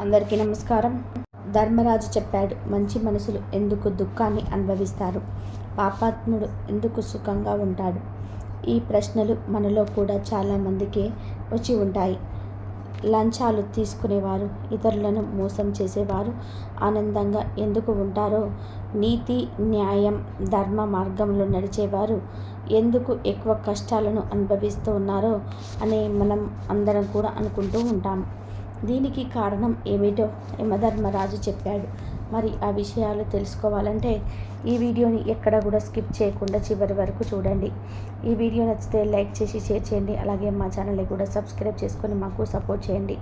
అందరికీ నమస్కారం. ధర్మరాజు చెప్పాడు మంచి మనసులు ఎందుకు దుఃఖాన్ని అనుభవిస్తారు? పాపాత్ముడు ఎందుకు సుఖంగా ఉంటాడు? ఈ ప్రశ్నలు మనలో కూడా చాలామందికి వచ్చి ఉంటాయి. లంచాలు తీసుకునేవారు ఇతరులను మోసం చేసేవారు ఆనందంగా ఎందుకు ఉంటారో? నీతి న్యాయం ధర్మ మార్గంలో నడిచేవారు ఎందుకు ఎక్కువ కష్టాలను అనుభవిస్తూ ఉన్నారో? అని మనం అందరం కూడా అనుకుంటూ ఉంటాం. దీనికి కారణం ఏమిటో యమధర్మరాజు చెప్పాడు. మరి ఆ విషయాలు తెలుసుకోవాలంటే ఈ వీడియోని ఎక్కడ కూడా స్కిప్ చేయకుండా చివరి వరకు చూడండి. ఈ వీడియో నచ్చితే లైక్ చేసి షేర్ చేయండి. అలాగే మా ఛానల్ని కూడా సబ్స్క్రైబ్ చేసుకొని మాకు సపోర్ట్ చేయండి.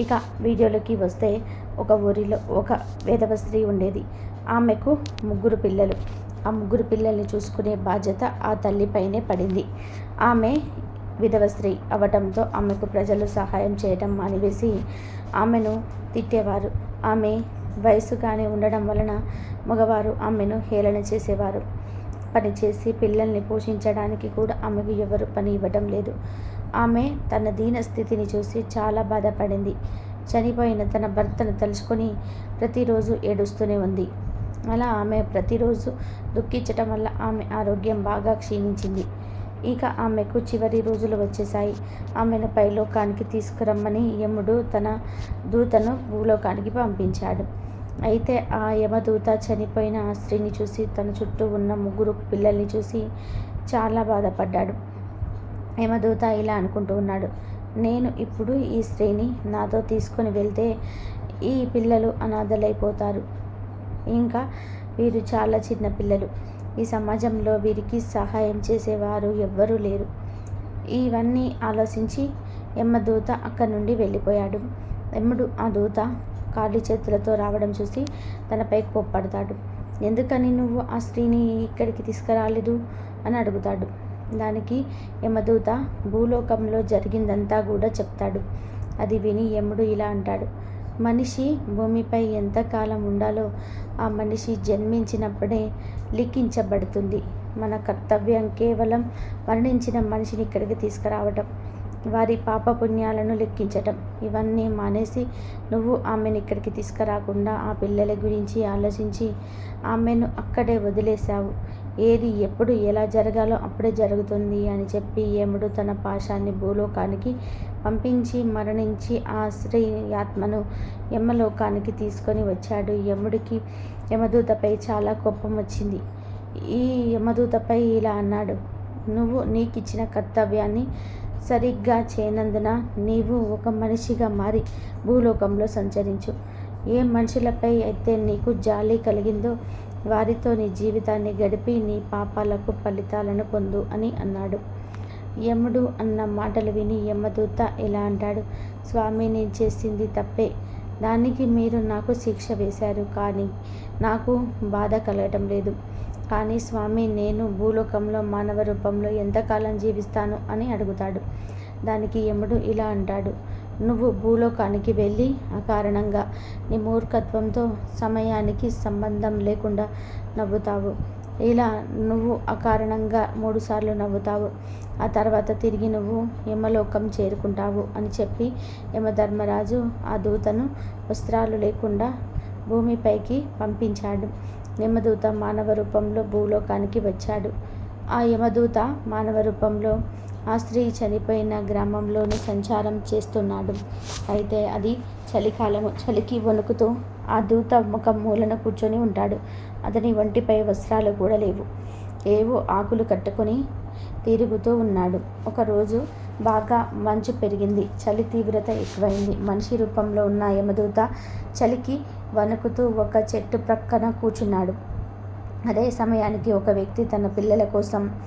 ఇక వీడియోలోకి వస్తే ఒక ఊరిలో ఒక వేదవ స్త్రీ ఉండేది. ఆమెకు ముగ్గురు పిల్లలు. ఆ ముగ్గురు పిల్లల్ని చూసుకునే బాధ్యత ఆ తల్లిపైనే పడింది. ఆమె విధవ స్త్రీ అవటంతో ఆమెకు ప్రజలు సహాయం చేయటం మానివేసి ఆమెను తిట్టేవారు. ఆమె వయసుగానే ఉండడం వలన మగవారు ఆమెను హేళన చేసేవారు. పనిచేసి పిల్లల్ని పోషించడానికి కూడా ఆమెకు ఎవరు పని ఇవ్వడం లేదు. ఆమె తన దీన స్థితిని చూసి చాలా బాధపడింది. చనిపోయిన తన భర్తను తలుచుకొని ప్రతిరోజు ఏడుస్తూనే ఉంది. అలా ఆమె ప్రతిరోజు దుఃఖించటం వల్ల ఆమె ఆరోగ్యం బాగా క్షీణించింది. ఇక ఆమెకు చివరి రోజులు వచ్చేసాయి ఆమెను పైలోకానికి తీసుకురమ్మని యముడు తన దూతను భూలోకానికి పంపించాడు. అయితే ఆ యమదూత చనిపోయిన ఆ స్త్రీని చూసి తన చుట్టూ ఉన్న ముగ్గురు పిల్లల్ని చూసి చాలా బాధపడ్డాడు. యమదూత ఇలా అనుకుంటూ ఉన్నాడు నేను ఇప్పుడు ఈ స్త్రీని నాతో తీసుకొని వెళ్తే ఈ పిల్లలు అనాథలైపోతారు. ఇంకా వీరు చాలా చిన్న పిల్లలు. ఈ సమాజంలో వీరికి సహాయం చేసేవారు ఎవ్వరూ లేరు. ఇవన్నీ ఆలోచించి యమ్మదూత అక్కడి నుండి వెళ్ళిపోయాడు. యముడు ఆ దూత ఖాళీ చేతులతో రావడం చూసి తనపై కోప్పడతాడు. ఎందుకని నువ్వు ఆ స్త్రీని ఇక్కడికి తీసుకురాలేదు? అని అడుగుతాడు. దానికి యమదూత భూలోకంలో జరిగిందంతా కూడా చెప్తాడు. అది విని యముడు ఇలా అంటాడు. మనిషి భూమిపై ఎంతకాలం ఉండాలో ఆ మనిషి జన్మించినప్పుడే లిఖించబడుతుంది. మన కర్తవ్యం కేవలం మరణించిన మనిషిని ఇక్కడికి తీసుకురావటం వారి పాపపుణ్యాలను లెక్కించటం ఇవన్నీ మానేసి నువ్వు ఆమెను ఇక్కడికి తీసుకురాకుండా ఆ పిల్లల గురించి ఆలోచించి ఆమెను అక్కడే వదిలేశావు. ఏది ఎప్పుడు ఎలా జరగాలో అప్పుడే జరుగుతుంది అని చెప్పి యముడు తన పాశాన్ని భూలోకానికి పంపించి మరణించి ఆ స్త్రీ ఆత్మను యమలోకానికి తీసుకొని వచ్చాడు. యముడికి యమదూతపై చాలా కోపం వచ్చింది. ఈ యమదూతపై ఇలా అన్నాడు నువ్వు నీకు ఇచ్చిన కర్తవ్యాన్ని సరిగ్గా చేయనందున నీవు ఒక మనిషిగా మారి భూలోకంలో సంచరించు. ఏ మనుషులపై అయితే నీకు జాలి కలిగిందో వారితో నీ జీవితాన్ని గడిపి నీ పాపాలకు ఫలితాలను పొందు అని అన్నాడు. యముడు అన్న మాటలు విని యమదూత ఇలా అంటాడు స్వామి నేను చేసింది తప్పే. దానికి మీరు నాకు శిక్ష వేశారు కానీ నాకు బాధ కలగటం లేదు. కానీ స్వామి నేను భూలోకంలో మానవ రూపంలో ఎంతకాలం జీవిస్తాను? అని అడుగుతాడు. దానికి యముడు ఇలా అంటాడు నువ్వు భూలోకానికి వెళ్ళి ఆ కారణంగా నీ మూర్ఖత్వంతో సమయానికి సంబంధం లేకుండా నవ్వుతావు. ఇలా నువ్వు అకారణంగా మూడుసార్లు నవ్వుతావు. ఆ తర్వాత తిరిగి నువ్వు యమలోకం చేరుకుంటావు అని చెప్పి యమధర్మరాజు ఆ దూతను వస్త్రాలు లేకుండా భూమిపైకి పంపించాడు. యమదూత మానవ రూపంలో భూలోకానికి వచ్చాడు. ఆ యమదూత మానవ రూపంలో ఆ స్త్రీ చనిపోయిన గ్రామంలోని సంచారం చేస్తున్నాడు. అయితే అది చలికాలము చలికి వణుకుతూ ఆ దూత ముఖం మూలన కూర్చొని ఉంటాడు. అతని ఒంటిపై వస్త్రాలు కూడా లేవు. ఏవో ఆకులు కట్టుకొని తిరుగుతూ ఉన్నాడు. ఒకరోజు బాగా మంచు పెరిగింది. చలి తీవ్రత ఎక్కువైంది. మనిషి రూపంలో ఉన్న యమదూత చలికి వణుకుతూ ఒక చెట్టు ప్రక్కన కూర్చున్నాడు. అదే సమయానికి ఒక వ్యక్తి తన పిల్లల కోసం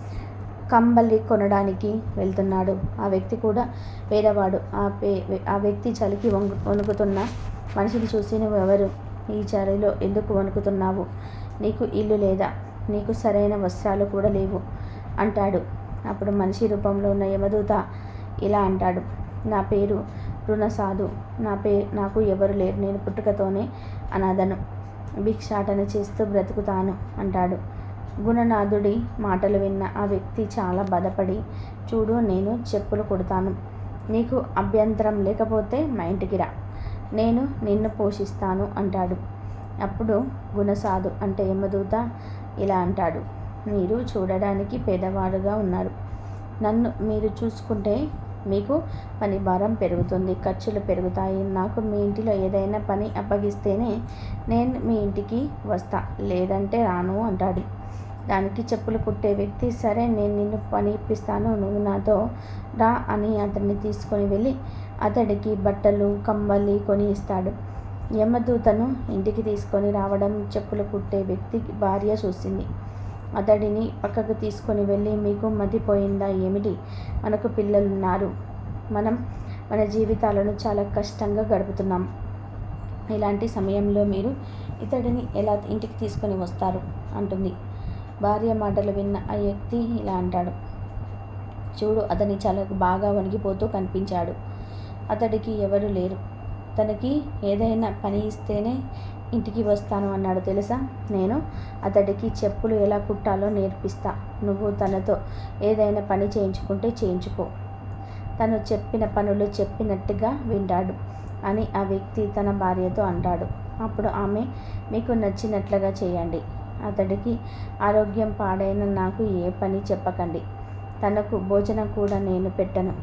కంబలి కొనడానికి వెళ్తున్నాడు. ఆ వ్యక్తి కూడా పేదవాడు. ఆ పే ఆ వ్యక్తి చలికి వంగు వణుకుతున్న మనిషిని చూసి నువ్వు ఎవరు? ఈ చలిలో ఎందుకు వణుకుతున్నావు? నీకు ఇల్లు లేదా? నీకు సరైన వస్త్రాలు కూడా లేవు అంటాడు. అప్పుడు మనిషి రూపంలో ఉన్న యమదూత ఇలా అంటాడు. నా పేరు రుణసాధు. నా పే నాకు ఎవరు లేరు. నేను పుట్టుకతోనే అనాథను. భిక్షాటన చేస్తూ బ్రతుకుతాను అంటాడు. గుణనాథుడి మాటలు విన్న ఆ వ్యక్తి చాలా బాధపడి చూడు నేను చెప్పులు కొడతాను. నీకు అభ్యంతరం లేకపోతే మా ఇంటికి రా. నేను నిన్ను పోషిస్తాను అంటాడు. అప్పుడు గుణసాధు అంటే యమదూత ఇలా అంటాడు. మీరు చూడడానికి పేదవాడుగా ఉన్నారు. నన్ను మీరు చూసుకుంటే మీకు పని భారం పెరుగుతుంది ఖర్చులు పెరుగుతాయి. నాకు మీ ఇంటిలో ఏదైనా పని అప్పగిస్తేనే నేను మీ ఇంటికి వస్తా. లేదంటే రాను అంటాడు. దానికి చెప్పులు కుట్టే వ్యక్తి సరే నేను నిన్ను పని ఇప్పిస్తాను నువ్వు నాతో రా అని అతన్ని తీసుకొని వెళ్ళి అతడికి బట్టలు కంబలి కొని ఇస్తాడు. యమదూతను ఇంటికి తీసుకొని రావడం చెప్పులు కుట్టే వ్యక్తి భార్య చూసింది. అతడిని పక్కకు తీసుకొని వెళ్ళి మీకు మతిపోయిందా ఏమిటి మనకు పిల్లలున్నారు. మనం మన జీవితాలను చాలా కష్టంగా గడుపుతున్నాం. ఇలాంటి సమయంలో మీరు ఇతడిని ఎలా ఇంటికి తీసుకొని వస్తారు అంటుంది. భార్య మాటలు విన్న ఆ వ్యక్తి ఇలా అంటాడు. చూడు అతని చాలా బాగా వణిగిపోతూ కనిపించాడు. అతడికి ఎవరు లేరు. తనకి ఏదైనా పని ఇస్తేనే ఇంటికి వస్తాను అన్నాడు తెలుసా? నేను అతడికి చెప్పులు ఎలా కుట్టాలో నేర్పిస్తా. నువ్వు తనతో ఏదైనా పని చేయించుకుంటే చేయించుకో. తను చెప్పిన పనులు చెప్పినట్టుగా వింటాడు అని ఆ వ్యక్తి తన భార్యతో అంటాడు. అప్పుడు ఆమె మీకు నచ్చినట్లుగా చేయండి. అతడికి ఆరోగ్యం పాడైన నాకు ఏ పని చెప్పకండి. తనకు భోజనం కూడా నేను పెట్టను.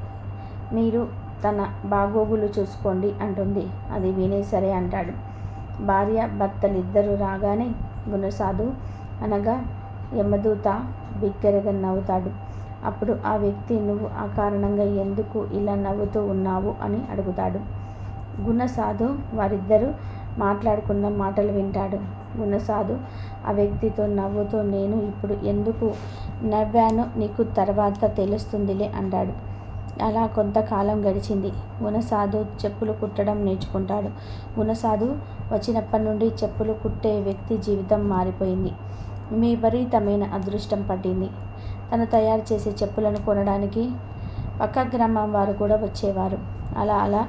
మీరు తన బాగోగులు చూసుకోండి అంటుంది. అది వినే సరే అంటాడు. భార్య భర్తలిద్దరూ రాగానే గుణసాధు అనగా యమదూత బిగ్గరగా నవ్వుతాడు. అప్పుడు ఆ వ్యక్తి నువ్వు ఆ కారణంగా ఎందుకు ఇలా నవ్వుతూ ఉన్నావు? అని అడుగుతాడు. గుణసాధు వారిద్దరూ మాట్లాడుకున్న మాటలు వింటాడు. గుణసాధు ఆ వ్యక్తితో నవ్వుతూ నేను ఇప్పుడు ఎందుకు నవ్వానో నీకు తర్వాత తెలుస్తుందిలే అన్నాడు అలా కొంతకాలం గడిచింది. గుణసాధు చెప్పులు కుట్టడం నేర్చుకుంటాడు. గుణసాధు వచ్చినప్పటి నుండి చెప్పులు కుట్టే వ్యక్తి జీవితం మారిపోయింది. మీ విపరీతమైన అదృష్టం పట్టింది. తను తయారు చేసే చెప్పులను కొనడానికి పక్క గ్రామం వారు కూడా వచ్చేవారు. అలా అలా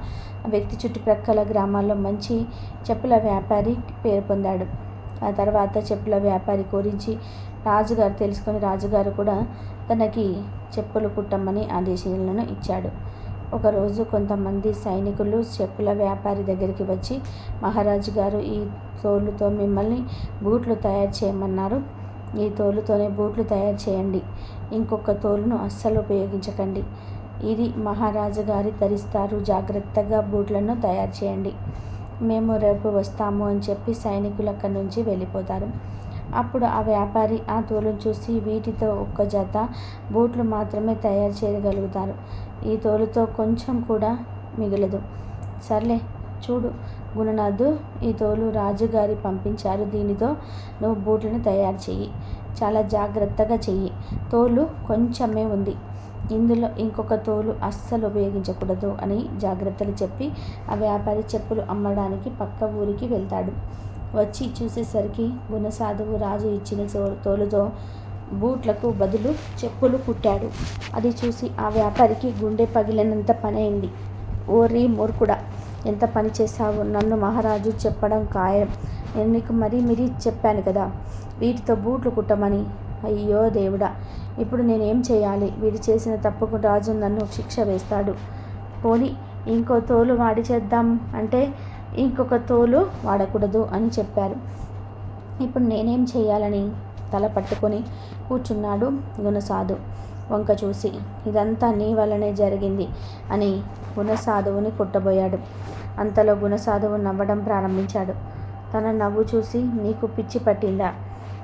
వ్యక్తి చుట్టుప్రక్కల గ్రామాల్లో మంచి చెప్పుల వ్యాపారి పేరు పొందాడు. ఆ తర్వాత చెప్పుల వ్యాపారి గురించి రాజుగారు తెలుసుకొని రాజుగారు కూడా తనకి చెప్పులు కుట్టమని ఆదేశాలను ఇచ్చాడు. ఒకరోజు కొంతమంది సైనికులు చెప్పుల వ్యాపారి దగ్గరికి వచ్చి మహారాజు గారు ఈ తోలుతో మిమ్మల్ని బూట్లు తయారు చేయమన్నారు. ఈ తోలుతోనే బూట్లు తయారు చేయండి. ఇంకొక తోలును అస్సలు ఉపయోగించకండి. ఇది మహారాజు గారి ధరిస్తారు. జాగ్రత్తగా బూట్లను తయారు చేయండి. మేము రేపు వస్తాము అని చెప్పి సైనికులు అక్కడి నుంచి వెళ్ళిపోతారు. అప్పుడు ఆ వ్యాపారి ఆ తోలును చూసి వీటితో ఒక్క జత బూట్లు మాత్రమే తయారు చేయగలుగుతారు. ఈ తోలుతో కొంచెం కూడా మిగలదు. సర్లే చూడు గుణనాథు ఈ తోలు రాజుగారి పంపించారు. దీనితో నువ్వు బూట్లను తయారు చెయ్యి. చాలా జాగ్రత్తగా చెయ్యి. తోలు కొంచెమే ఉంది. ఇందులో ఇంకొక తోలు అస్సలు ఉపయోగించకూడదు అని జాగ్రత్తలు చెప్పి ఆ వ్యాపారి చెప్పులు అమ్మడానికి పక్క ఊరికి వెళ్తాడు. వచ్చి చూసేసరికి గుణసాధువు రాజు ఇచ్చిన తోలుతో బూట్లకు బదులు చెప్పులు కుట్టాడు. అది చూసి ఆ వ్యాపారికి గుండె పగిలినంత పని అయింది ఓరి మూర్ఖుడా ఎంత పని చేశావు? నన్ను మహారాజు చెప్పడం ఖాయం. నేను నీకు మరీ మిరీ చెప్పాను కదా. వీటితో బూట్లు కుట్టమని అయ్యో దేవుడా ఇప్పుడు నేనేం చేయాలి? వీడు చేసిన తప్పుకు రాజు నన్ను శిక్ష వేస్తాడు. పోని ఇంకో తోలు వాడి చేద్దాం అంటే ఇంకొక తోలు వాడకూడదు అని చెప్పారు. ఇప్పుడు నేనేం చేయాలని తల పట్టుకొని కూర్చున్నాడు గుణసాధు. వంక చూసి ఇదంతా నీ వల్లనే జరిగింది అని గుణసాధువుని కొట్టబోయాడు. అంతలో గుణసాధువు నవ్వడం ప్రారంభించాడు. తన నవ్వు చూసి నీకు పిచ్చి పట్టిందా?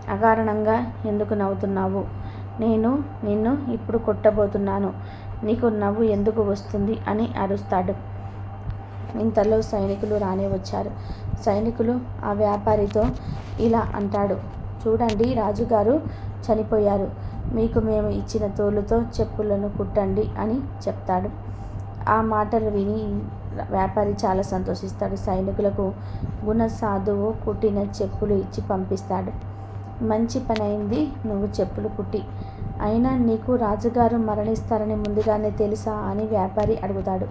అకారణంగా ఎందుకు నవ్వుతున్నావు? నేను నిన్ను ఇప్పుడు కొట్టబోతున్నాను. నీకు నవ్వు ఎందుకు వస్తుంది? అని అరుస్తాడు. ఇంతలో సైనికులు రానే వచ్చారు. సైనికులు ఆ వ్యాపారితో ఇలా అంటాడు. చూడండి రాజుగారు చనిపోయారు. మీకు మేము ఇచ్చిన తోలుతో చెప్పులను కుట్టండి అని చెప్తాడు. ఆ మాటలు విని వ్యాపారి చాలా సంతోషిస్తాడు. సైనికులకు గుణ సాధువు కుట్టిన చెప్పులు ఇచ్చి పంపిస్తాడు. మంచి పని అయింది నువ్వు చెప్పులు కుట్టి. అయినా నీకు రాజుగారు మరణిస్తారని ముందుగానే తెలుసా అని వ్యాపారి అడుగుతాడు.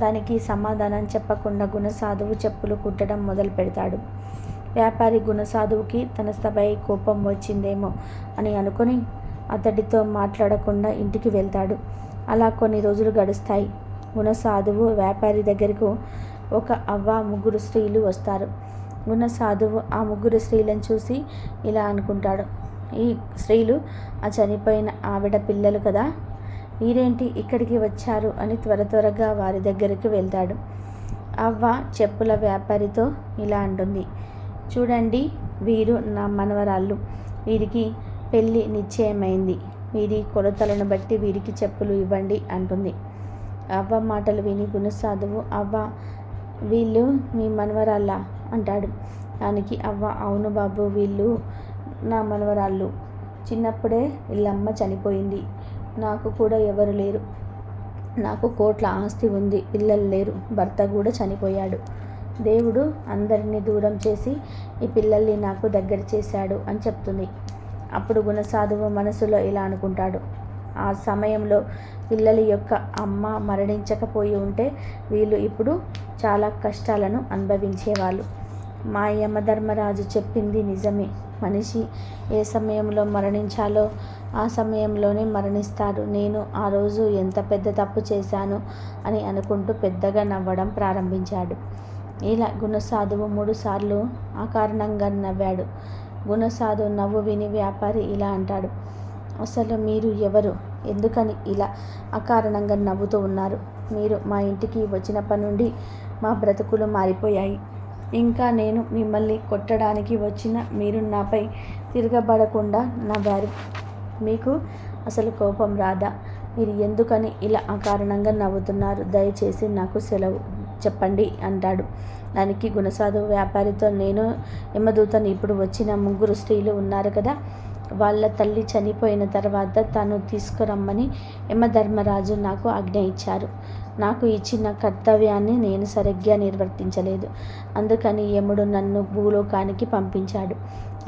దానికి సమాధానం చెప్పకుండా గుణసాధువు చెప్పులు కుట్టడం మొదలు పెడతాడు. వ్యాపారి గుణసాధువుకి తన స్థపై కోపం వచ్చిందేమో అని అనుకుని అతడితో మాట్లాడకుండా ఇంటికి వెళ్తాడు. అలా కొన్ని రోజులు గడుస్తాయి. గుణసాధువు వ్యాపారి దగ్గరకు ఒక అవ్వ ముగ్గురు స్త్రీలు వస్తారు. గుణ సాధువు ఆ ముగ్గురు స్త్రీలను చూసి ఇలా అనుకుంటాడు. ఈ స్త్రీలు ఆ చనిపోయిన ఆవిడ పిల్లలు కదా మీరేంటి ఇక్కడికి వచ్చారు? అని త్వర త్వరగా వారి దగ్గరికి వెళ్తాడు. అవ్వ చెప్పుల వ్యాపారితో ఇలా అంటుంది. చూడండి వీరు నా మనవరాళ్ళు. వీరికి పెళ్ళి నిశ్చయమైంది. వీరి కొలతలను బట్టి వీరికి చెప్పులు ఇవ్వండి అంటుంది. అవ్వ మాటలు విని గుణసాధువు అవ్వ వీళ్ళు మీ మనవరాళ్ళ? అంటాడు. దానికి అవ్వ అవును బాబు వీళ్ళు నా మనవరాళ్ళు. చిన్నప్పుడే వీళ్ళమ్మ చనిపోయింది. నాకు కూడా ఎవరు లేరు. నాకు కోట్ల ఆస్తి ఉంది పిల్లలు లేరు భర్త కూడా చనిపోయాడు. దేవుడు అందరినీ దూరం చేసి ఈ పిల్లల్ని నాకు దగ్గర చేశాడు అని చెప్తుంది. అప్పుడు గుణసాధువు మనసులో ఇలా అనుకుంటాడు. ఆ సమయంలో పిల్లల యొక్క అమ్మ మరణించకపోయి ఉంటే వీళ్ళు ఇప్పుడు చాలా కష్టాలను అనుభవించేవాళ్ళు. మా యమధర్మరాజు చెప్పింది నిజమే. మనిషి ఏ సమయంలో మరణించాలో ఆ సమయంలోనే మరణిస్తాడు. నేను ఆ రోజు ఎంత పెద్ద తప్పు చేశాను అని అనుకుంటూ పెద్దగా నవ్వడం ప్రారంభించాడు. ఇలా గుణసాధువు మూడుసార్లు అకారణంగా నవ్వాడు. గుణసాధు నవ్వు విని వ్యాపారి ఇలా అంటాడు. అసలు మీరు ఎవరు? ఎందుకని ఇలా అకారణంగా నవ్వుతూ ఉన్నారు? మీరు మా ఇంటికి వచ్చినప్పటి నుండి మా బ్రతుకులు మారిపోయాయి. ఇంకా నేను మిమ్మల్ని కొట్టడానికి వచ్చిన మీరు నాపై తిరగబడకుండా నవ్వారు. మీకు అసలు కోపం రాదా? మీరు ఎందుకని ఇలా అకారణంగా నవ్వుతున్నారు? దయచేసి నాకు సెలవు చెప్పండి అంటాడు. దానికి గుణసాధు వ్యాపారితో నేను యమదూతను ఇప్పుడు వచ్చిన ముగ్గురు స్త్రీలు ఉన్నారు కదా? వాళ్ళ తల్లి చనిపోయిన తర్వాత తను తీసుకురమ్మని యమధర్మరాజు నాకు ఆజ్ఞ ఇచ్చారు. నాకు ఇచ్చిన కర్తవ్యాన్ని నేను సరిగ్గా నిర్వర్తించలేదు. అందుకని యముడు నన్ను భూలోకానికి పంపించాడు.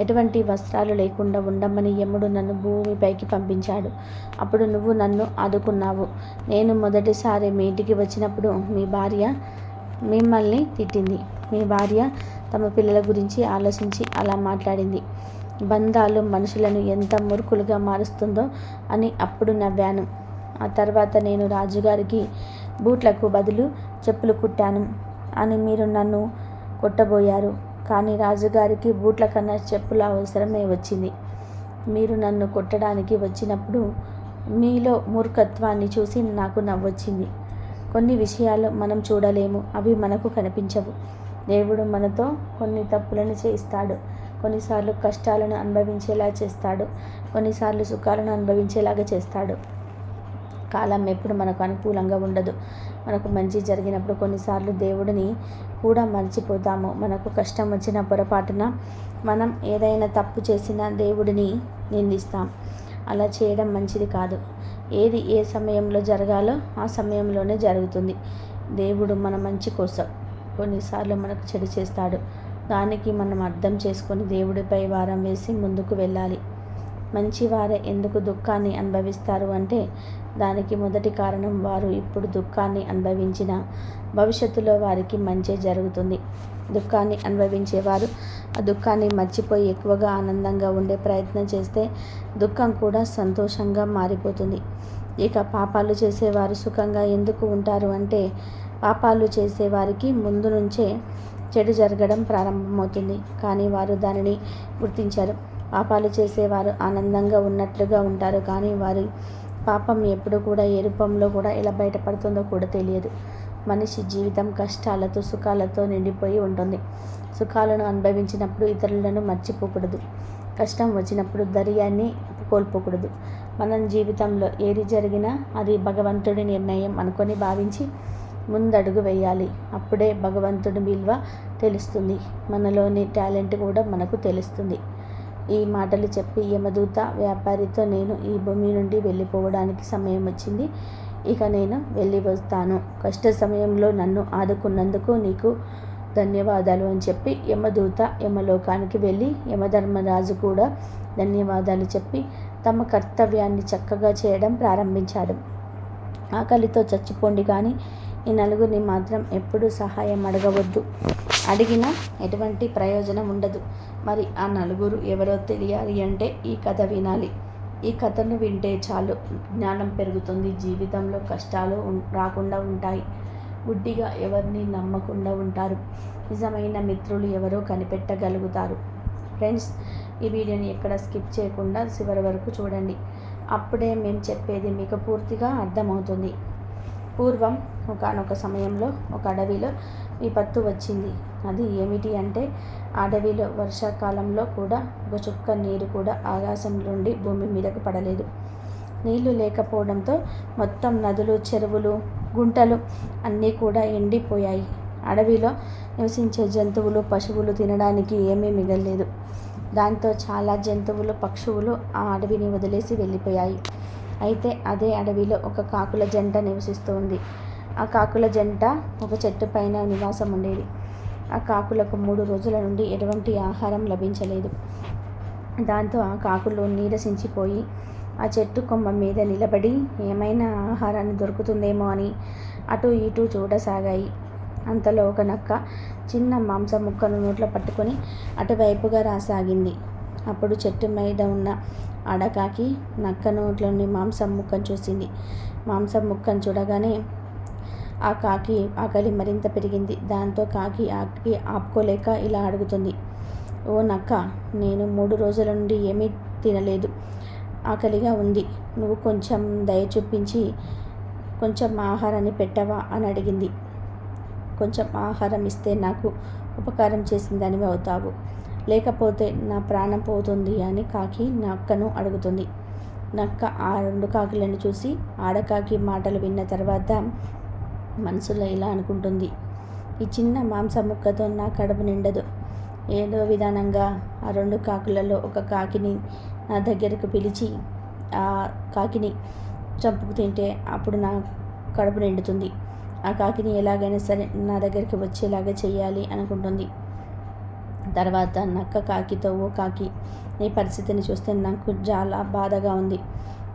ఎటువంటి వస్త్రాలు లేకుండా ఉండమని యముడు నన్ను భూమిపైకి పంపించాడు. అప్పుడు నువ్వు నన్ను ఆదుకున్నావు. నేను మొదటిసారి మీ ఇంటికి వచ్చినప్పుడు మీ భార్య మిమ్మల్ని తిట్టింది. మీ భార్య తమ పిల్లల గురించి ఆలోచించి అలా మాట్లాడింది. బంధాలు మనుషులను ఎంత మురుకులుగా మారుస్తుందో అని అప్పుడు నవ్వాను. ఆ తర్వాత నేను రాజుగారికి బూట్లకు బదులు చెప్పులు కుట్టాను అని మీరు నన్ను కొట్టబోయారు. కానీ రాజుగారికి బూట్ల కన్నా చెప్పుల అవసరమే వచ్చింది. మీరు నన్ను కొట్టడానికి వచ్చినప్పుడు మీలో మూర్ఖత్వాన్ని చూసి నాకు నవ్వొచ్చింది. కొన్ని విషయాలు మనం చూడలేము అవి మనకు కనిపించవు. దేవుడు మనతో కొన్ని తప్పులను చేయిస్తాడు. కొన్నిసార్లు కష్టాలను అనుభవించేలా చేస్తాడు. కొన్నిసార్లు సుఖాలను అనుభవించేలాగా చేస్తాడు. కాలం ఎప్పుడు మనకు అనుకూలంగా ఉండదు. మనకు మంచి జరిగినప్పుడు కొన్నిసార్లు దేవుడిని కూడా మర్చిపోతాము. మనకు కష్టం వచ్చిన పొరపాటున మనం ఏదైనా తప్పు చేసినా దేవుడిని నిందిస్తాం. అలా చేయడం మంచిది కాదు. ఏది ఏ సమయంలో జరగాలో ఆ సమయంలోనే జరుగుతుంది. దేవుడు మన మంచి కోసం కొన్నిసార్లు మనకు చెడు చేస్తాడు. దానికి మనం అర్థం చేసుకొని దేవుడిపై వారం వేసి ముందుకు వెళ్ళాలి. మంచివారే ఎందుకు దుఃఖాన్ని అనుభవిస్తారు అంటే దానికి మొదటి కారణం వారు ఇప్పుడు దుఃఖాన్ని అనుభవించిన భవిష్యత్తులో వారికి మంచి జరుగుతుంది. దుఃఖాన్ని అనుభవించేవారు ఆ దుఃఖాన్ని మర్చిపోయి ఎక్కువగా ఆనందంగా ఉండే ప్రయత్నం చేస్తే దుఃఖం కూడా సంతోషంగా మారిపోతుంది. ఇక పాపాలు చేసేవారు సుఖంగా ఎందుకు ఉంటారు అంటే పాపాలు చేసేవారికి ముందు నుంచే చెడు జరగడం ప్రారంభమవుతుంది. కానీ వారు దానిని గుర్తించారు. పాపాలు చేసేవారు ఆనందంగా ఉన్నట్లుగా ఉంటారు. కానీ వారి పాపం ఎప్పుడు కూడా ఏ రూపంలో కూడా ఎలా బయటపడుతుందో కూడా తెలియదు. మనిషి జీవితం కష్టాలతో సుఖాలతో నిండిపోయి ఉంటుంది. సుఖాలను అనుభవించినప్పుడు ఇతరులను మర్చిపోకూడదు. కష్టం వచ్చినప్పుడు ధైర్యాన్ని కోల్పోకూడదు. మనం జీవితంలో ఏది జరిగినా అది భగవంతుడి నిర్ణయం అనుకొని భావించి ముందడుగు వేయాలి. అప్పుడే భగవంతుడి విలువ తెలుస్తుంది. మనలోని టాలెంట్ కూడా మనకు తెలుస్తుంది. ఈ మాటలు చెప్పి యమదూత వ్యాపారితో నేను ఈ భూమి నుండి వెళ్ళిపోవడానికి సమయం వచ్చింది. ఇక నేను వెళ్ళి వస్తాను. కష్ట సమయంలో నన్ను ఆదుకున్నందుకు నీకు ధన్యవాదాలు అని చెప్పి యమదూత యమలోకానికి వెళ్ళి యమధర్మరాజు కూడా ధన్యవాదాలు చెప్పి తమ కర్తవ్యాన్ని చక్కగా చేయడం ప్రారంభించాడు. ఆకలితో చచ్చిపోండి కానీ ఈ నలుగురిని మాత్రం ఎప్పుడూ సహాయం అడగవద్దు. అడిగినా ఎటువంటి ప్రయోజనం ఉండదు. మరి ఆ నలుగురు ఎవరో తెలియాలి అంటే ఈ కథ వినాలి. ఈ కథను వింటే చాలు. జ్ఞానం పెరుగుతుంది. జీవితంలో కష్టాలు రాకుండా ఉంటాయి. గుడ్డిగా ఎవరిని నమ్మకుండా ఉంటారు. నిజమైన మిత్రులు ఎవరో కనిపెట్టగలుగుతారు. ఫ్రెండ్స్ ఈ వీడియోని ఎక్కడ స్కిప్ చేయకుండా చివరి వరకు చూడండి. అప్పుడే మేము చెప్పేది మీకు పూర్తిగా అర్థమవుతుంది. పూర్వం ఒకనొక సమయంలో ఒక అడవిలో విపత్తు వచ్చింది. అది ఏమిటి అంటే అడవిలో వర్షాకాలంలో కూడా ఒక చుక్క నీరు కూడా ఆకాశం నుండి భూమి మీదకు పడలేదు. నీళ్ళు లేకపోవడంతో మొత్తం నదులు చెరువులు గుంటలు అన్నీ కూడా ఎండిపోయాయి. అడవిలో నివసించే జంతువులు పశువులు తినడానికి ఏమీ మిగలలేదు. దాంతో చాలా జంతువులు పక్షువులు ఆ అడవిని వదిలేసి వెళ్ళిపోయాయి. అయితే అదే అడవిలో ఒక కాకుల జంట నివసిస్తోంది. ఆ కాకుల జంట ఒక చెట్టు పైన నివాసం ఉండేది ఆ కాకులకు మూడు రోజుల నుండి ఎటువంటి ఆహారం లభించలేదు. దాంతో ఆ కాకులు నీరసించిపోయి ఆ చెట్టు కొమ్మ మీద నిలబడి ఏమైనా ఆహారాన్ని దొరుకుతుందేమో అని అటు ఇటు చూడసాగాయి. అంతలో ఒక నక్క చిన్న మాంసం ముక్కను నోట్లో పట్టుకొని అటువైపుగా రాసాగింది. అప్పుడు చెట్టు మీద ఉన్న అడకాకి నక్క నోట్లోని మాంసం ముక్కను చూసింది. మాంసం ముక్కను చూడగానే ఆ కాకి ఆకలి మరింత పెరిగింది. దాంతో కాకి ఆకి ఆపుకోలేక ఇలా అడుగుతుంది. ఓ నక్క నేను మూడు రోజుల నుండి ఏమీ తినలేదు. ఆకలిగా ఉంది. నువ్వు కొంచెం దయ చూపించి కొంచెం ఆహారాన్ని పెట్టవా అని అడిగింది. కొంచెం ఆహారం ఇస్తే నాకు ఉపకారం చేసిందని అవుతావు. లేకపోతే నా ప్రాణం పోతుంది అని కాకి నక్కను అడుగుతుంది. నక్క ఆ రెండు కాకులను చూసి ఆడకాకి మాటలు విన్న తర్వాత మనసులో ఇలా అనుకుంటుంది. ఈ చిన్న మాంసం ముక్కతో నా కడుపు నిండదు. ఏదో విధానంగా ఆ రెండు కాకులలో ఒక కాకిని నా దగ్గరకు పిలిచి ఆ కాకిని చంపుకు తింటే అప్పుడు నా కడుపు నిండుతుంది. ఆ కాకిని ఎలాగైనా సరే నా దగ్గరికి వచ్చేలాగా చేయాలి అనుకుంటుంది. తర్వాత నక్క కాకితో ఓ కాకి నీ పరిస్థితిని చూస్తే నాకు చాలా బాధగా ఉంది.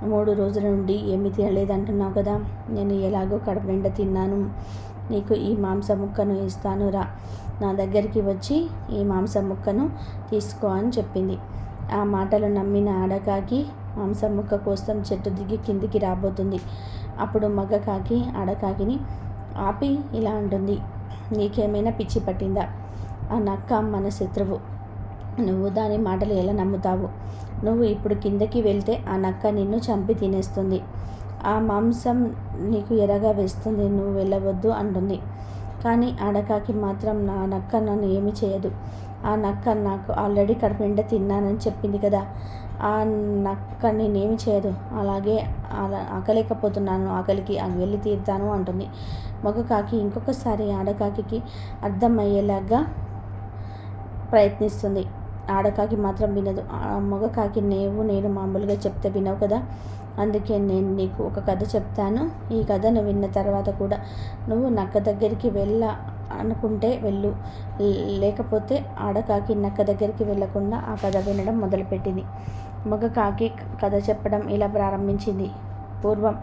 మూడు రోజుల నుండి ఏమి తినలేదంటున్నావు కదా. నేను ఎలాగో కడుపు నిండా తిన్నాను. నీకు ఈ మాంసం ముక్కను ఇస్తాను రా. నా దగ్గరికి వచ్చి ఈ మాంసం ముక్కను తీసుకో అని చెప్పింది. ఆ మాటలు నమ్మిన ఆడకాకి మాంసం ముక్క కోసం చెట్టు దిగి కిందికి రాబోతుంది. అప్పుడు మగ కాకి ఆడకాకిని ఆపి ఇలా అంటుంది. నీకేమైనా పిచ్చి పట్టిందా? ఆ నక్క మన శత్రువు. నువ్వు దాని మాటలు ఎలా నమ్ముతావు? నువ్వు ఇప్పుడు కిందకి వెళ్తే ఆ నక్క నిన్ను చంపి తినేస్తుంది. ఆ మాంసం నీకు ఎరగా వేస్తుంది నువ్వు వెళ్ళవద్దు అంటుంది. కానీ ఆడకాకి మాత్రం నా నక్క నన్ను ఏమి చేయదు. ఆ నక్క నాకు ఆల్రెడీ కడుపునిండా తిన్నానని చెప్పింది కదా. ఆ నక్క నేనేమి చేయదు. అలాగే అలా ఆకలేకపోతున్నాను. ఆకలికి వెళ్ళి తీరుతాను అంటుంది. మగ కాకి ఇంకొకసారి ఆడకాకి అర్థమయ్యేలాగా ప్రయత్నిస్తుంది. ఆడకాకి మాత్రం వినదు. మగకాకి నేవు నేను మామూలుగా చెప్తే వినవు కదా. అందుకే నేను నీకు ఒక కథ చెప్తాను. ఈ కథను విన్న తర్వాత కూడా నువ్వు నక్క దగ్గరికి వెళ్ళ అనుకుంటే వెళ్ళు. లేకపోతే ఆడకాకి నక్క దగ్గరికి వెళ్ళకుండా ఆ కథ వినడం మొదలుపెట్టింది. మగ కాకి కథ చెప్పడం ఇలా ప్రారంభించింది. పూర్వం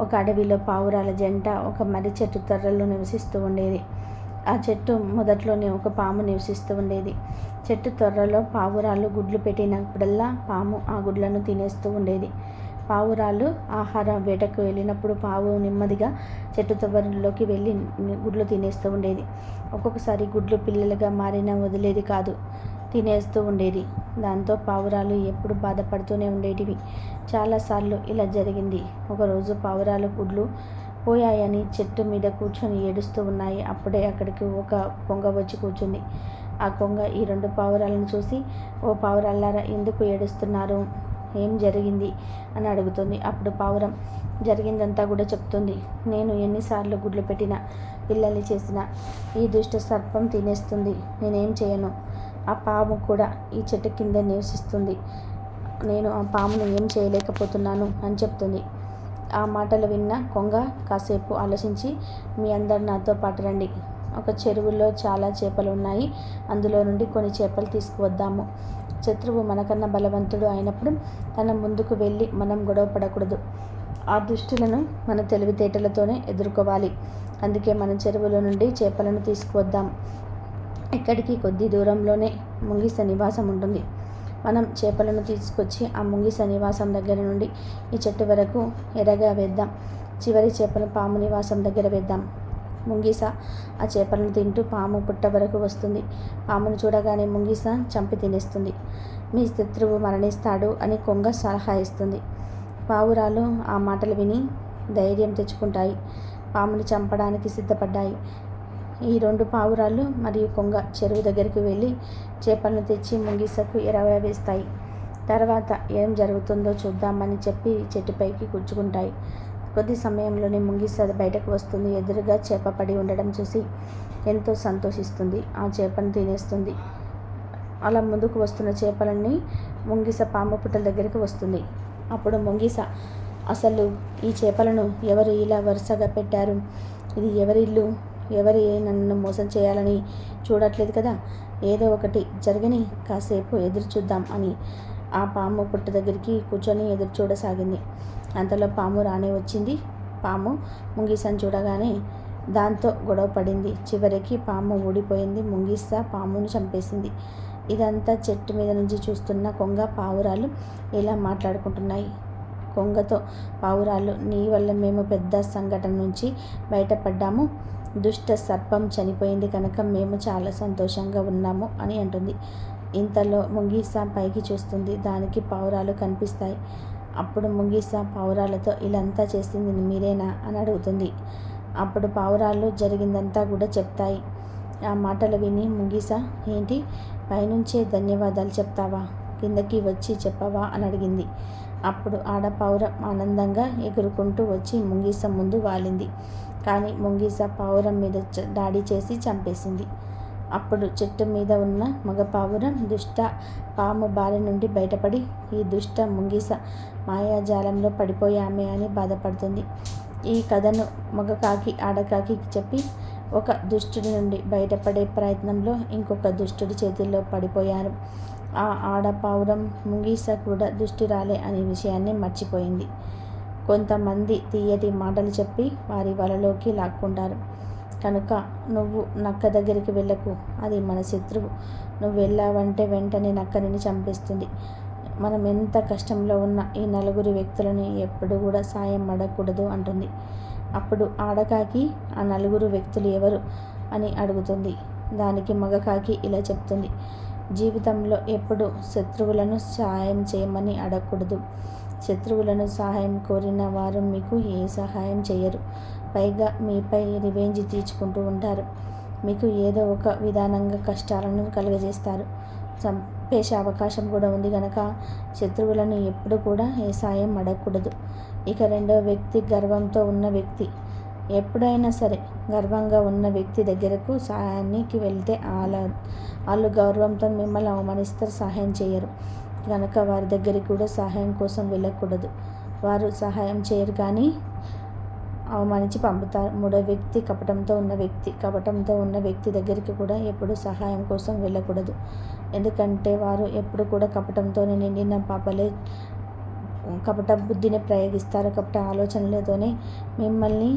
ఒక అడవిలో పావురాల జంట ఒక మర్రి చెట్టు తొర్రల్లో నివసిస్తూ ఉండేది. ఆ చెట్టు మొదట్లోనే ఒక పాము నివసిస్తూ ఉండేది. చెట్టు త్వరలో పావురాలు గుడ్లు పెట్టినప్పుడల్లా పాము ఆ గుడ్లను తినేస్తూ ఉండేది. పావురాలు ఆహారం వేటకు వెళ్ళినప్పుడు పావు నెమ్మదిగా చెట్టు తొవ్వరలోకి వెళ్ళి గుడ్లు తినేస్తూ ఉండేది. ఒక్కొక్కసారి గుడ్లు పిల్లలుగా మారినా వదిలేది కాదు తినేస్తూ ఉండేది. దాంతో పావురాలు ఎప్పుడు బాధపడుతూనే ఉండేటివి. చాలాసార్లు ఇలా జరిగింది. ఒకరోజు పావురాలు గుడ్లు పోయాయని చెట్టు మీద కూర్చొని ఏడుస్తూ ఉన్నాయి. అప్పుడే అక్కడికి ఒక కొంగ వచ్చి కూర్చుంది. ఆ కొంగ ఈ రెండు పావురాలను చూసి ఓ పావురాల్లారా ఎందుకు ఏడుస్తున్నారు? ఏం జరిగింది? అని అడుగుతుంది. అప్పుడు పావురం జరిగిందంతా కూడా చెప్తుంది. నేను ఎన్నిసార్లు గుడ్లు పెట్టిన పిల్లల్ని చేసిన ఈ దుష్ట సర్పం తినేస్తుంది. నేనేం చేయను? ఆ పాము కూడా ఈ చెట్టు కింద నివసిస్తుంది. నేను ఆ పామును ఏం చేయలేకపోతున్నాను? అని చెప్తుంది. ఆ మాటలు విన్న కొంగ కాసేపు ఆలోచించి మీ అందరు నాతో పాటు రండి. ఒక చెరువులో చాలా చేపలు ఉన్నాయి అందులో నుండి కొన్ని చేపలు తీసుకువద్దాము. శత్రువు మనకన్నా బలవంతుడు అయినప్పుడు తన ముందుకు వెళ్ళి మనం గొడవ పడకూడదు. ఆ దుష్టులను మన తెలివితేటలతోనే ఎదుర్కోవాలి. అందుకే మన చెరువులో నుండి చేపలను తీసుకువద్దాం. ఇక్కడికి కొద్ది దూరంలోనే ముంగిస నివాసం ఉంటుంది మనం చేపలను తీసుకొచ్చి ఆ ముంగిస నివాసం దగ్గర నుండి ఈ చెట్టు వరకు ఎరగా వేద్దాం. చివరి చేపను పాము నివాసం దగ్గర వేద్దాం. ముంగిస ఆ చేపలను తింటూ పాము పుట్ట వరకు వస్తుంది. పామును చూడగానే ముంగీస చంపి తినేస్తుంది. మీ శత్రువు మరణిస్తాడు అని కొంగ సలహా ఇస్తుంది. పావురాలు ఆ మాటలు విని ధైర్యం తెచ్చుకుంటాయి. పాముని చంపడానికి సిద్ధపడ్డాయి. ఈ రెండు పావురాలు మరియు కొంగ చెరువు దగ్గరికి వెళ్ళి చేపలను తెచ్చి ముంగిసకు ఎరవేస్తాయి. తర్వాత ఏం జరుగుతుందో చూద్దామని చెప్పి చెట్టుపైకి కూర్చుకుంటాయి. కొద్ది సమయంలోనే ముంగిస బయటకు వస్తుంది. ఎదురుగా చేప పడి ఉండడం చూసి ఎంతో సంతోషిస్తుంది. ఆ చేపను తినేస్తుంది. అలా ముందుకు వస్తున్న చేపలన్నీ ముంగిస పాము పుట్టల దగ్గరికి వస్తుంది. అప్పుడు ముంగిస అసలు ఈ చేపలను ఎవరు ఇలా వరుసగా పెట్టారు? ఇది ఎవరి ఇల్లు? ఎవరి నన్ను మోసం చేయాలని చూడట్లేదు కదా? ఏదో ఒకటి జరగని కాసేపు ఎదురు చూద్దాం అని ఆ పాము పుట్ట దగ్గరికి కూర్చొని ఎదురు చూడసాగింది. అంతలో పాము రానే వచ్చింది. పాము ముంగిసని చూడగానే దాంతో గొడవ పడింది. చివరికి పాము ఊడిపోయింది. ముంగిస పామును చంపేసింది. ఇదంతా చెట్టు మీద నుంచి చూస్తున్న కొంగ పావురాలు ఇలా మాట్లాడుకుంటున్నాయి. కొంగతో పావురాలు నీ వల్ల మేము పెద్ద సంఘటన నుంచి బయటపడ్డాము. దుష్ట సర్పం చనిపోయింది కనుక మేము చాలా సంతోషంగా ఉన్నాము అని అంటుంది. ఇంతలో ముంగీసా పైకి చూస్తుంది. దానికి పావురాలు కనిపిస్తాయి. అప్పుడు ముంగీసా పావురాలతో ఇలాంతా చేసింది మీరేనా? అని అడుగుతుంది. అప్పుడు పావురాలు జరిగిందంతా కూడా చెప్తాయి. ఆ మాటలు విని ముంగీసా ఏంటి? పైనుంచే ధన్యవాదాలు చెప్తావా? కిందకి వచ్చి చెప్పవా? అని అడిగింది. అప్పుడు ఆడపావురం ఆనందంగా ఎగురుకుంటూ వచ్చి ముంగీస ముందు వాలింది. కానీ ముంగిస పావురం మీద దాడి చేసి చంపేసింది. అప్పుడు చెట్టు మీద ఉన్న మగ పావురం దుష్ట పాము బారి నుండి బయటపడి ఈ దుష్ట ముంగిస మాయాజాలంలో పడిపోయామే అని బాధపడుతుంది. ఈ కథను మగ కాకి ఆడకాకి చెప్పి ఒక దుష్టుడి నుండి బయటపడే ప్రయత్నంలో ఇంకొక దుష్టుడి చేతుల్లో పడిపోయారు. ఆ ఆడపావురం ముంగీస కూడా దుష్టురాలే అనే విషయాన్ని మర్చిపోయింది. కొంతమంది తీయటి మాటలు చెప్పి వారి వలలోకి లాక్కుంటారు. కనుక నువ్వు నక్క దగ్గరికి వెళ్ళకు. అది మన శత్రువు. నువ్వు వెళ్ళావంటే వెంటనే నక్కని చంపేస్తుంది. మనం ఎంత కష్టంలో ఉన్న ఈ నలుగురు వ్యక్తులను ఎప్పుడు కూడా సాయం అడగకూడదు అంటుంది. అప్పుడు ఆడకాకి ఆ నలుగురు వ్యక్తులు ఎవరు? అని అడుగుతుంది. దానికి మగకాకి ఇలా చెప్తుంది. జీవితంలో ఎప్పుడు శత్రువులను సాయం చేయమని అడగకూడదు. శత్రువులను సహాయం కోరిన వారు మీకు ఏ సహాయం చేయరు. పైగా మీపై రివెంజ్ తీర్చుకుంటూ ఉంటారు. మీకు ఏదో ఒక విధానంగా కష్టాలను కలుగజేస్తారు. చంపేసే అవకాశం కూడా ఉంది కనుక శత్రువులను ఎప్పుడు కూడా ఏ సాయం అడగకూడదు. ఇక రెండవ వ్యక్తి గర్వంతో ఉన్న వ్యక్తి. ఎప్పుడైనా సరే గర్వంగా ఉన్న వ్యక్తి దగ్గరకు సహాయానికి వెళ్తే వాళ్ళ వాళ్ళు గౌరవంతో మిమ్మల్ని అవమానిస్తారు సహాయం చేయరు. కనుక వారి దగ్గరికి కూడా సహాయం కోసం వెళ్ళకూడదు. వారు సహాయం చేయరు కానీ అవమానించి పంపుతారు. మూడో వ్యక్తి కపటంతో ఉన్న వ్యక్తి కపటంతో ఉన్న వ్యక్తి దగ్గరికి కూడా ఎప్పుడు సహాయం కోసం వెళ్ళకూడదు. ఎందుకంటే వారు ఎప్పుడు కూడా కపటంతోనే నిండిన పాపలే కపట బుద్ధిని ప్రయోగిస్తారు. కపట ఆలోచనలతోనే మిమ్మల్ని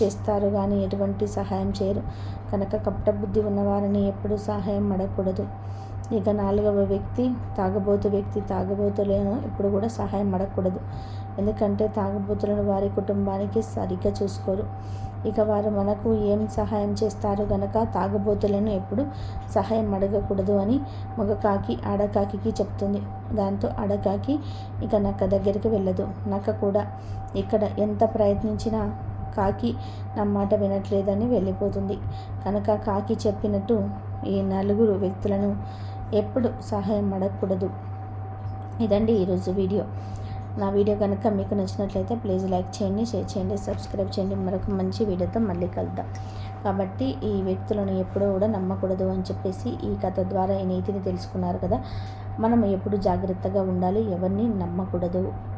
చేస్తారు కానీ ఎటువంటి సహాయం చేయరు. కనుక కపట బుద్ధి ఉన్నవారిని ఎప్పుడు సహాయం అడగకూడదు. ఇక నాలుగవ వ్యక్తి తాగబోతు వ్యక్తి తాగబోతులను ఎప్పుడు కూడా సహాయం అడగకూడదు. ఎందుకంటే తాగబోతులను వారి కుటుంబానికి సరిగ్గా చూసుకోరు. ఇక వారు మనకు ఏం సహాయం చేస్తారు గనక తాగబోతులను ఎప్పుడు సహాయం అడగకూడదు అని మగకాకి ఆడకాకి చెప్తుంది. దాంతో ఆడకాకి ఇక నక్క దగ్గరికి వెళ్ళదు. నక్క కూడా ఇక్కడ ఎంత ప్రయత్నించినా కాకి నా మాట వినట్లేదని వెళ్ళిపోతుంది. కనుక కాకి చెప్పినట్టు ఈ నలుగురు వ్యక్తులను ఎప్పుడు సహాయం అడగకూడదు ఇదండి ఈరోజు వీడియో. నా వీడియో కనుక మీకు నచ్చినట్లయితే ప్లీజ్ లైక్ చేయండి షేర్ చేయండి సబ్స్క్రైబ్ చేయండి. మరొక మంచి వీడియోతో మళ్ళీ కలుద్దాం. కాబట్టి ఈ వ్యక్తులను ఎప్పుడూ కూడా నమ్మకూడదు అని చెప్పేసి ఈ కథ ద్వారా ఈ నీతిని తెలుసుకున్నారు కదా. మనం ఎప్పుడు జాగ్రత్తగా ఉండాలి ఎవరిని నమ్మకూడదు.